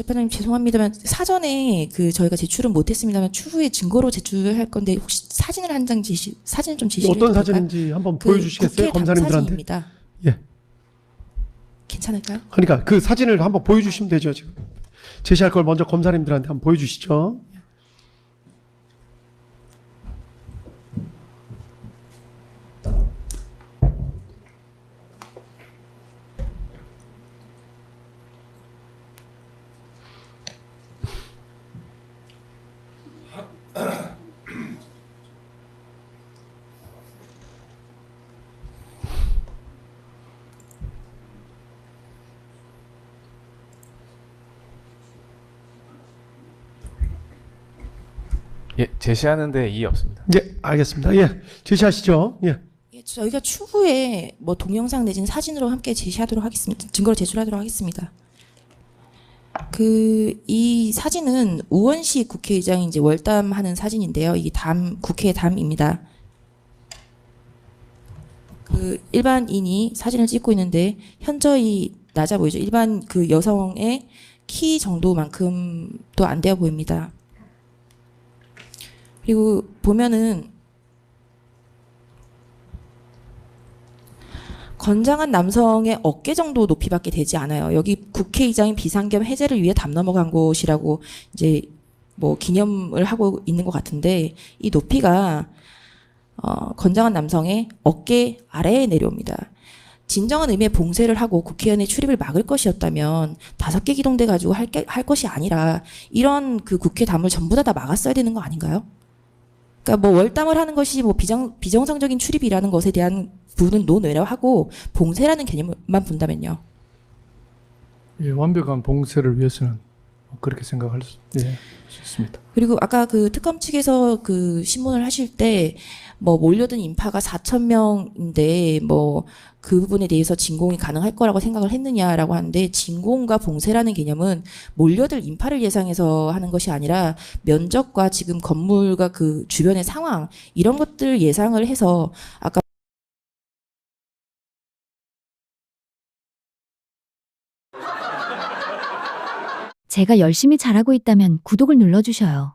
재판장님 죄송합니다만 사전에 그 저희가 제출은 못했습니다만 추후에 증거로 제출할 건데 혹시 사진을 한 장 제시 사진을 좀 제시해 어떤? 사진인지 한번 그 보여주시겠어요? 국회 검사님들한테. 사진입니다. 예. 괜찮을까요? 그러니까 그 사진을 한번 보여주시면 되죠 지금. 제시할 걸 먼저 검사님들한테 한번 보여주시죠. 예, 제시하는데 이의 없습니다. 예, 알겠습니다. 예, 제시하시죠. 예. 예, 저희가 추후에 뭐 동영상 내지는 사진으로 함께 제시하도록 하겠습니다. 증거로 제출하도록 하겠습니다. 그 이 사진은 우원식 국회의장이 이제 월담하는 사진인데요. 이담 국회 담입니다. 그 일반인이 사진을 찍고 있는데 현저히 낮아 보이죠. 일반 그 여성의 키 정도만큼도 안 되어 보입니다. 그리고 보면은 건장한 남성의 어깨 정도 높이밖에 되지 않아요. 여기 국회의장이 비상겸 해제를 위해 담 넘어간 곳이라고 이제 뭐 기념을 하고 있는 것 같은데 이 높이가 어, 건장한 남성의 어깨 아래에 내려옵니다. 진정한 의미의 봉쇄를 하고 국회의원의 출입을 막을 것이었다면 다섯 개 기동돼 가지고 할, 게, 할 것이 아니라 이런 그 국회 담을 전부 다 다 막았어야 되는 거 아닌가요? 그러니까 뭐 월담을 하는 것이 뭐 비정 비정상적인 출입이라는 것에 대한 부분은 논외로 하고 봉쇄라는 개념만 본다면요. 예, 완벽한 봉쇄를 위해서는 그렇게 생각할 수, 예, 수 있습니다. 그리고 아까 그 특검 측에서 그 신문을 하실 때 뭐 몰려든 인파가 4천 명인데 뭐 그 부분에 대해서 진공이 가능할 거라고 생각을 했느냐라고 하는데 진공과 봉쇄라는 개념은 몰려들 인파를 예상해서 하는 것이 아니라 면적과 지금 건물과 그 주변의 상황 이런 것들 예상을 해서 아까 제가 열심히 잘하고 있다면 구독을 눌러주셔요.